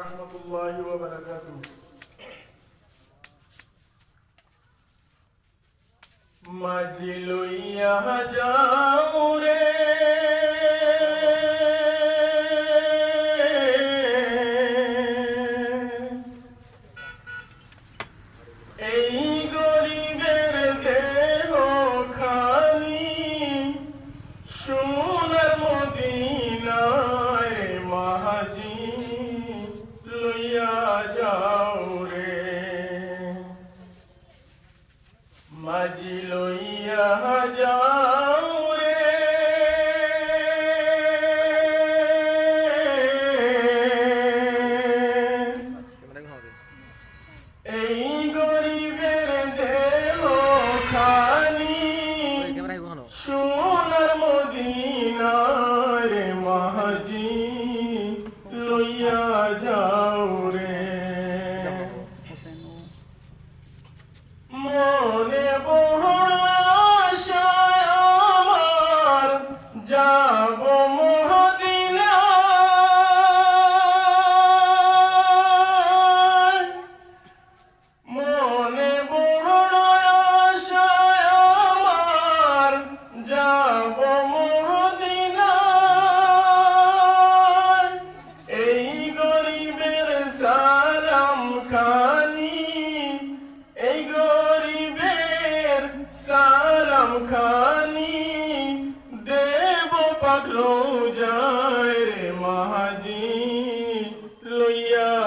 ورحمة الله وبركاته. مجلو يا هجار মাঝি লইয়া যাও এই গরিবের দেহ খালি সোনার মদিনার মাহাজি লইয়া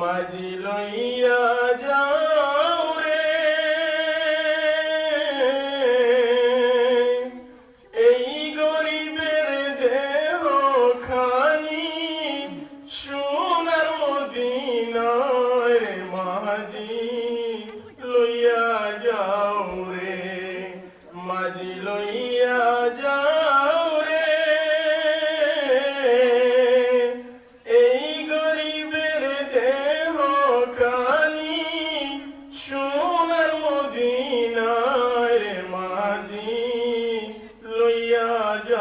মাঝি লইয়া যাও রে। এই গরিবের দেহ খানি সোনার মদিনার মাঝি।